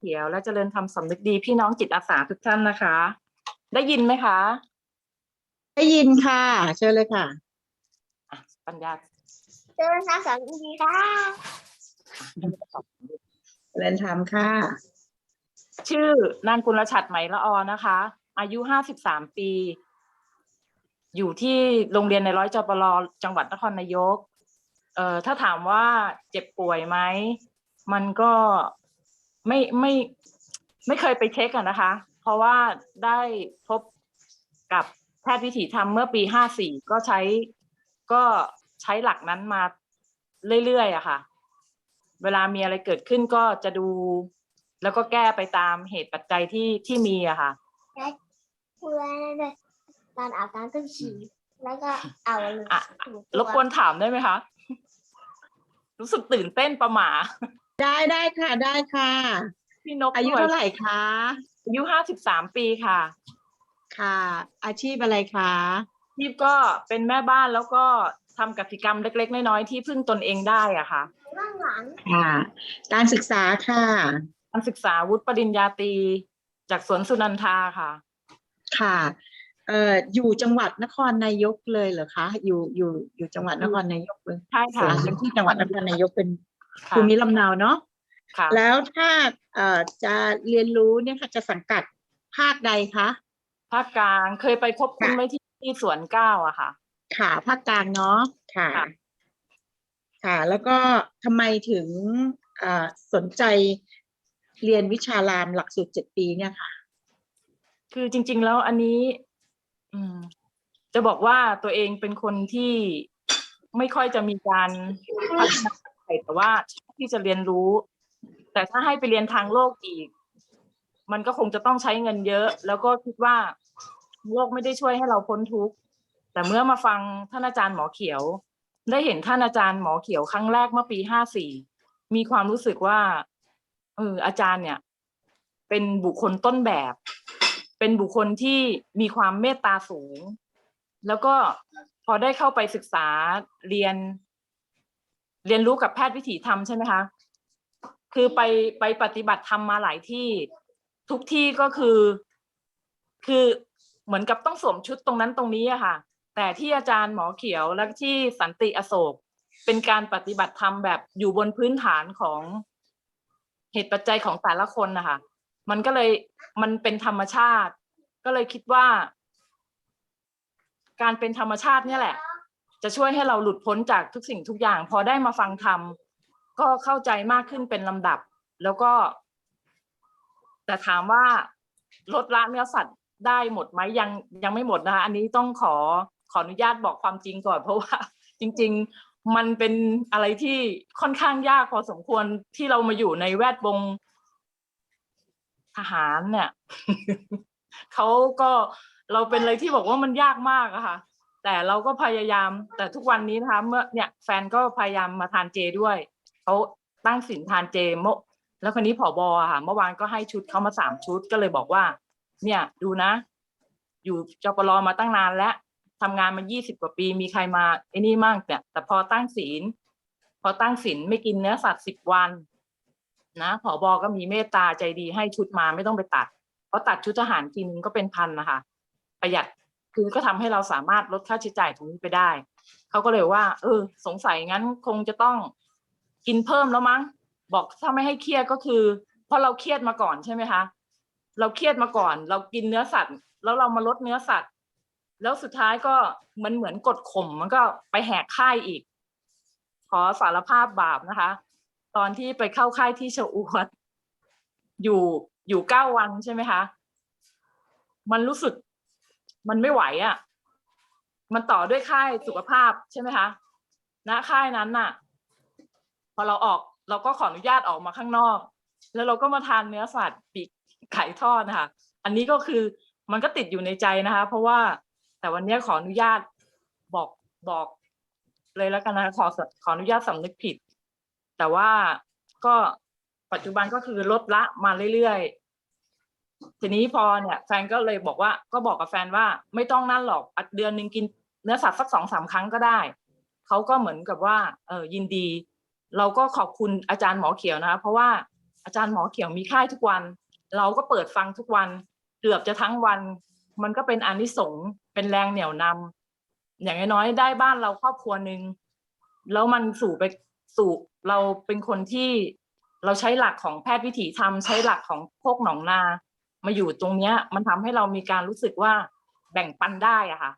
เขียว และเจริญธรรมสำนึกดีพี่น้องจิตอาสาทุกท่านนะคะ ได้ยินไหมคะ ได้ยินค่ะ เชิญเลยค่ะอะปัญญาเจอสาวสาวดีค่ะเรียนธรรมค่ะ ชื่อนางกุลชัดไหมละออนะคะ อายุห้าสิบสามปี อยู่ที่โรงเรียนในร้อยจปรจังหวัดนครนายกเอ่อถ้าถามว่าเจ็บป่วยไหม มันก็ ไม่ไม่ไม่เคยไปเช็คอะนะคะ เพราะว่าได้พบกับแพทย์วิถีธรรมเมื่อปีห้าสี่ก็ใช้ก็ใช้หลักนั้นมาเรื่อยๆอะค่ะ เวลามีอะไรเกิดขึ้นก็จะดู แล้วก็แก้ไปตามเหตุปัจจัยที่ที่มีอะค่ะเพื่อนเลยตอนอาบน้ำต้องฉี่แล้วก็เอาเลยอะถูตัวรบกวนถามได้ไหมคะ รู้สึกตื่นเต้นประหมา ได้ได้ค่ะได้ค่ะ พี่นกอายุด้วยเท่าไหร่คะอายุห้าสิบสามปีค่ะ ค่ะ อาชีพอะไรคะพี่ก็เป็นแม่บ้านแล้วก็ทำกสิกรรมเล็ก ๆ น้อยๆที่พึ่งตนเองได้อะค่ะข้างหลังค่ะ การศึกษาค่ะการศึกษาวุฒิปริญญาตรีจากสวนสุนันทาค่ะ ค่ะเอ่ออยู่จังหวัดนครนายกเลยเหรอคะ อยู่อยู่อยู่จังหวัดนครนายกเลยใช่ค่ะเป็นที่จังหวัดนครนายกเป็นค่ะ ภูมิลำเนาเนาะค่ะแล้วถ้าเอ่อจะเรียนรู้เนี่ยค่ะจะสังกัดภาคใดคะภาคกลางเคยไปพบคุณค่ะไว้ที่ที่สวนเก้าอะค่ะ ค่ะภาคกลางเนาะค่ะ ค่ะค่ะแล้วก็ทำไมถึงเอ่อสนใจเรียนวิชารามหลักสูตรเจ็ดปีเนี่ยค่ะ คือจริง ๆ แล้วอันนี้อืมจะบอกว่าตัวเองเป็นคนที่ไม่ค่อยจะมีการพัฒนาอะไร แต่ว่าที่จะเรียนรู้ แต่ถ้าให้ไปเรียนทางโลกอีก มันก็คงจะต้องใช้เงินเยอะ แล้วก็คิดว่าโลกไม่ได้ช่วยให้เราพ้นทุกข์แต่เมื่อมาฟังท่านอาจารย์หมอเขียว ได้เห็นท่านอาจารย์หมอเขียวครั้งแรกเมื่อปีห้าสี่มีความรู้สึกว่าเอออาจารย์เนี่ย เป็นบุคคลต้นแบบ เป็นบุคคลที่มีความเมตตาสูง แล้วก็พอได้เข้าไปศึกษาเรียน เรียนรู้กับแพทย์วิถีธรรมใช่ไหมคะ คือไปไปปฏิบัติธรรมมาหลายที่ ทุกที่ก็คือ คือเหมือนกับต้องสวมชุดตรงนั้นตรงนี้อะค่ะ แต่ที่อาจารย์หมอเขียวและที่สันติอโศก เป็นการปฏิบัติธรรมแบบอยู่บนพื้นฐานของเหตุปัจจัยของแต่ละคนนะคะมันก็เลยมันเป็นธรรมชาติ ก็เลยคิดว่า การเป็นธรรมชาติเนี่ยแหละ จะช่วยให้เราหลุดพ้นจากทุกสิ่งทุกอย่าง พอได้มาฟังธรรมก็เข้าใจมากขึ้นเป็นลำดับ แล้วก็ แต่ถามว่าลดละเนื้อสัตว์ได้หมดไหมยังยังไม่หมดนะคะอันนี้ต้องขอขออนุญาตบอกความจริงก่อน เพราะว่า จริง ๆ มันเป็นอะไรที่ค่อนข้างยากพอสมควรที่เรามาอยู่ในแวดวงทหารเนี่ยเขาก็เราเป็นอะไรที่บอกว่ามันยากมากอะค่ะ แต่เราก็พยายามแต่ทุกวันนี้นะคะเมื่อเนี่ยแฟนก็พยายามมาทานเจด้วยเขาตั้งศีลทานเจเมื่อแล้วคนนี้ผอบอะค่ะ เมื่อวานก็ให้ชุดเขามาสามชุดก็เลยบอกว่า เนี่ย ดูนะ อยู่จปรมาตั้งนานแล้วทำงานมายี่สิบกว่าปีมีใครมาไอ้นี่มั่งเนี่ย แต่พอตั้งศีล พอตั้งศีลไม่กินเนื้อสัตว์สิบวัน นะผอบอก็มีเมตตาใจดีให้ชุดมาไม่ต้องไปตัด เพราะตัดชุดทหารทีนึงก็เป็นพันนะคะ ประหยัด คือก็ทำให้เราสามารถลดค่าใช้จ่ายตรงนี้ไปได้ เขาก็เลยว่า เออ สงสัยงั้นคงจะต้องกินเพิ่มแล้วมั้ง บอกถ้าไม่ให้เครียดก็คือ เพราะเราเครียดมาก่อนใช่ไหมคะ เราเครียดมาก่อน เรากินเนื้อสัตว์ แล้วเรามาลดเนื้อสัตว์ แล้วสุดท้ายก็มันเหมือนกดข่มมันก็ไปแหกค่ายอีก ขอสารภาพบาปนะคะ ตอนที่ไปเข้าค่ายที่ชะอวดอยู่อยู่เก้าวันใช่ไหมคะ มันรู้สึก มันไม่ไหวอะ่ะ มันต่อด้วยค่ายสุขภาพใช่ไหมคะณค่ายนั้นน่ะ พอเราออกเราก็ขออนุญาตออกมาข้างนอก แล้วเราก็มาทานเนื้อสัตว์ปีกไก่ทอดนะคะ อันนี้ก็คือมันก็ติดอยู่ในใจนะคะ เพราะว่าแต่วันนี้ขออนุญาตบอกบอกเลยแล้วกันนะขอขออนุญาตสำนึกผิด แต่ว่าก็ปัจจุบันก็คือลดละมาเรื่อย ทีนี้พอเนี่ยแฟนก็เลยบอกว่าก็บอกกับแฟนว่าไม่ต้องนั่นหรอกอัดเดือนหนึ่งกินเนื้อสัตว์สักสองสามครั้งก็ได้เขาก็เหมือนกับว่าเออยินดี เราก็ขอบคุณอาจารย์หมอเขียวนะคะเพราะว่าอาจารย์หมอเขียวมีค่ายทุกวัน เราก็เปิดฟังทุกวันเกือบจะทั้งวัน มันก็เป็นอานิสงส์เป็นแรงเหนี่ยวนำอย่างน้อยๆได้บ้านเราครอบครัวหนึ่งแล้วมันสู่ไปสู่เราเป็นคนที่เราใช้หลักของแพทย์วิถีธรรมใช้หลักของโคกหนองนา มาอยู่ตรงเนี้ย มันทำให้เรามีการรู้สึกว่าแบ่งปันได้อะค่ะ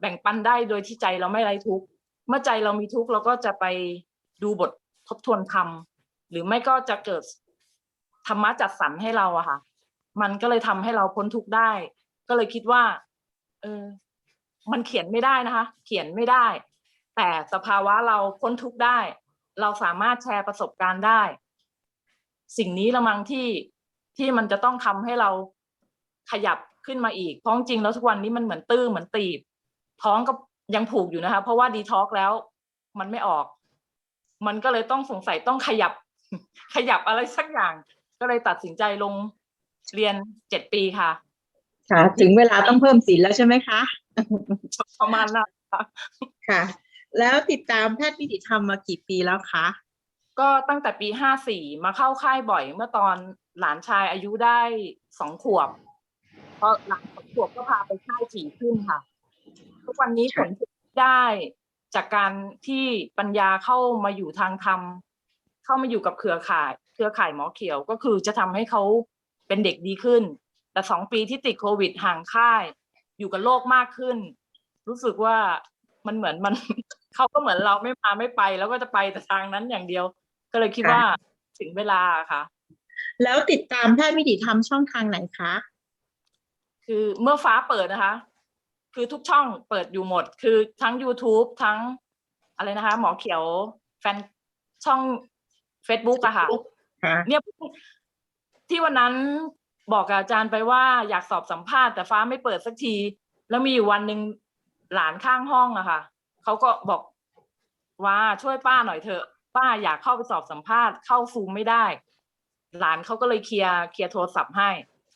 แบ่งปันได้โดยที่ใจเราไม่ไร้ทุกข์เมื่อใจเรามีทุกข์เราก็จะไปดูบททบทวนธรรมหรือไม่ก็จะเกิดธรรมะจัดสรรให้เราอะค่ะ มันก็เลยทำให้เราพ้นทุกข์ได้ ก็เลยคิดว่า เออ มันเขียนไม่ได้นะคะ เขียนไม่ได้ แต่สภาวะเราพ้นทุกข์ได้ เราสามารถแชร์ประสบการณ์ได้ สิ่งนี้ละมังที่ ที่มันจะต้องทำให้เราขยับขึ้นมาอีก เพราะจริงๆแล้วทุกวันนี้มันเหมือนตื้อเหมือนตีบ ท้องก็ยังผูกอยู่นะคะ เพราะว่าดีท็อกแล้วมันไม่ออก มันก็เลยต้องสงสัยต้องขยับ ขยับอะไรสักอย่าง ก็เลยตัดสินใจลงเรียนเจ็ดปีค่ะ ค่ะ ถึงเวลาต้องเพิ่มศีลแล้วใช่ไหมคะ ประมาณนั้นค่ะค่ะแล้วติดตามแพทย์วิถีธรรมมากี่ปีแล้วคะ ก็ตั้งแต่ปีห้าสี่มาเข้าค่ายบ่อยเมื่อตอน หลานชายอายุได้สองขวบพอหลานสองขวบก็พาไปค่ายถี่ขึ้นค่ะ ทุกวันนี้ผลที่ได้จากการที่ปัญญาเข้ามาอยู่ทางธรรมเข้ามาอยู่กับเครือข่าย เครือข่ายหมอเขียวก็คือจะทำให้เขาเป็นเด็กดีขึ้น แต่สองปีที่ติดโควิดห่างค่าย อยู่กับโลกมากขึ้น รู้สึกว่ามันเหมือนมันเขาก็เหมือนเราไม่มาไม่ไป แล้วก็จะไปแต่ทางนั้นอย่างเดียว ก็เลยคิดค่ะว่าถึงเวลาค่ะ แล้วติดตามแพทย์วิถีธรรมช่องทางไหนคะ คือเมื่อฟ้าเปิดนะคะ คือทุกช่องเปิดอยู่หมด คือทั้ง YouTube ทั้งอะไรนะคะ หมอเขียวแฟนช่อง Facebook อะค่ะค่ะ เนี่ยที่วันนั้นบอกกับอาจารย์ไปว่าอยากสอบสัมภาษณ์แต่ฟ้าไม่เปิดสักที แล้วมีอยู่วันหนึ่งหลานข้างห้องอะค่ะเขาก็บอกว่าช่วยป้าหน่อยเถอะ ป้าอยากเข้าไปสอบสัมภาษณ์เข้าซูมไม่ได้ หลานเขาก็เลยเคลียร์เคลียร์โทรศัพท์ให้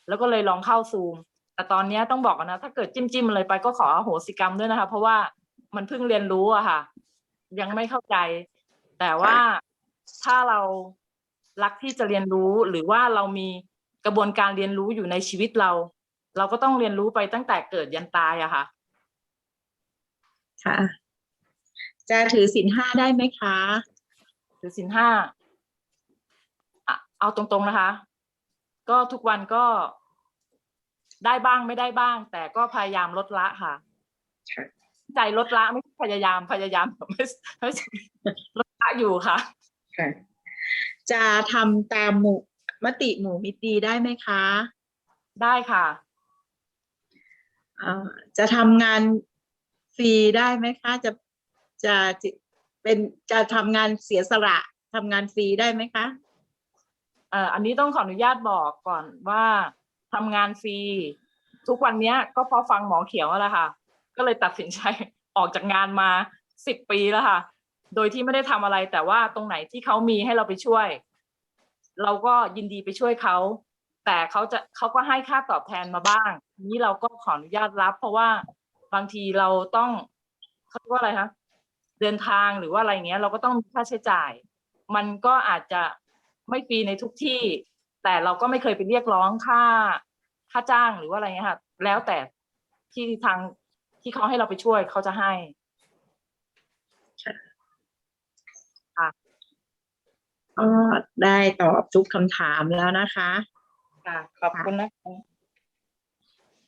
แล้วก็เลยลองเข้าซูม แต่ตอนเนี้ยต้องบอกก่อนนะ ถ้าเกิดจิ้มจิ้มอะไรไปก็ขออโหสิกรรมด้วยนะคะ เพราะว่ามันเพิ่งเรียนรู้อะค่ะ ยังไม่เข้าใจ แต่ว่าถ้าเรารักที่จะเรียนรู้หรือว่าเรามีกระบวนการเรียนรู้อยู่ในชีวิตเรา เราก็ต้องเรียนรู้ไปตั้งแต่เกิดยันตายอะค่ะ ค่ะ จะถือศีลห้าได้ไหมคะหรือสินห้าอะ เอาตรงๆนะคะ ก็ทุกวันก็ได้บ้างไม่ได้บ้าง แต่ก็พยายามลดละค่ะค่ะใจลดละไม่ใช่พยายามพยายามไม่ไม่ใช่ลดละอยู่ค่ะค่ะ จะทำตามหมู่มติหมู่มิตรดีได้ไหมคะ ได้ค่ะอ่าจะทำงานฟรีได้ไหมคะจะจะจะเป็นจะทำงานเสียสละทำงานฟรีได้ไหมคะ เอ่ออันนี้ต้องขออนุญาตบอกก่อนว่าทำงานฟรีทุกวันเนี้ยก็เพราะฟังหมอเขียวแหละค่ะ ก็เลยตัดสินใจออกจากงานมาสิบปีแล้วค่ะ โดยที่ไม่ได้ทำอะไรแต่ว่าตรงไหนที่เขามีให้เราไปช่วย เราก็ยินดีไปช่วยเขา แต่เขาจะเขาก็ให้ค่าตอบแทนมาบ้างทีนี้เราก็ขออนุญาตรับ เพราะว่าบางทีเราต้องเขาเรียกว่าอะไรคะเดินทางหรือว่าอะไรเงี้ย เราก็ต้องมีค่าใช้จ่าย มันก็อาจจะ ไม่ฟรีในทุกที่ แต่เราก็ไม่เคยไปเรียกร้องค่าค่าจ้างหรือว่าอะไรเงี้ยค่ะ แล้วแต่ที่ทางที่เขาให้เราไปช่วยเขาจะให้ก็ได้ตอบทุกคำถามแล้วนะคะค่ะขอบคุณนะคะ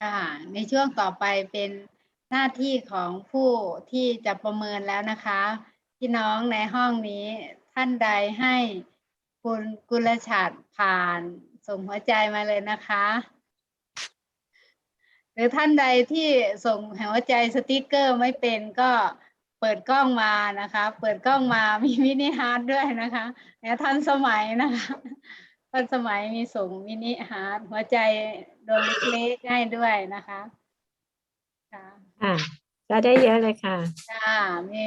ค่ะในช่วงต่อไปเป็นหน้าที่ของผู้ที่จะประเมินแล้วนะคะ พี่น้องในห้องนี้ท่านใดให้ คุณกุลชัดผ่านส่งหัวใจมาเลยนะคะ หรือท่านใดที่ส่งหัวใจสติกเกอร์ไม่เป็นก็เปิดกล้องมานะคะ เปิดกล้องมามีมินิฮาร์ดด้วยนะคะเนี่ยทันสมัยนะคะทันสมัยมีส่งมินิฮาร์ดหัวใจดวงเล็กๆให้ด้วยนะคะค่ะค่ะก็ได้เยอะเลยค่ะค่ะมี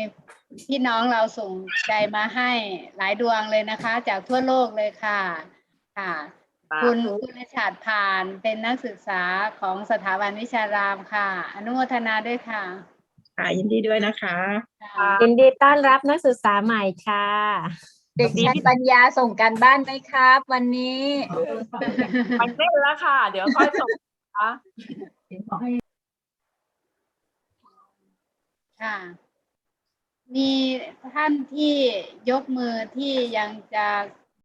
พี่น้องเราส่งใจมาให้หลายดวงเลยนะคะ จากทั่วโลกเลยค่ะ ค่ะ คุณคุณชาติผ่านเป็นนักศึกษาของสถาบันวิชารามค่ะ อนุโมทนาด้วยค่ะ ค่ะ ยินดีด้วยนะคะยินดีต้อนรับนักศึกษาใหม่ค่ะ เด็กดีปัญญาส่งการบ้านไหมครับ วันนี้มันเล่นแล้วค่ะ เดี๋ยวค่อยส่งค่ะค่ะ มีท่านที่ยกมือที่ยังจะ